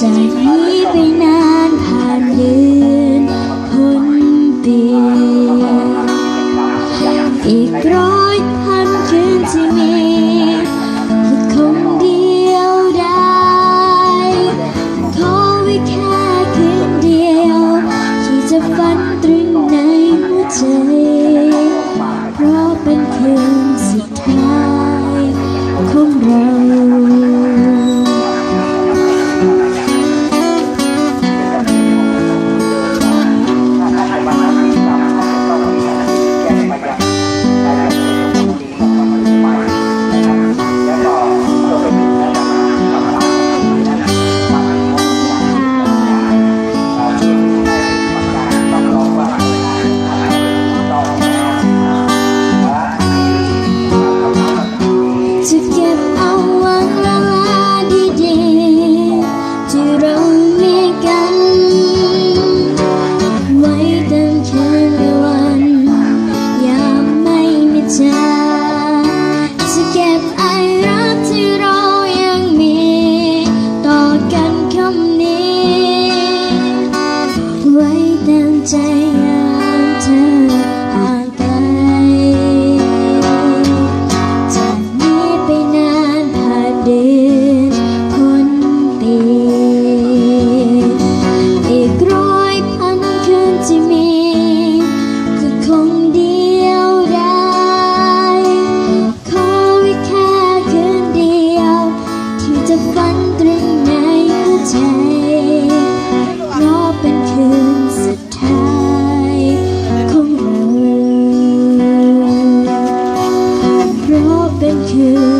จากนี้ไปนานผ่านเดือน thank you.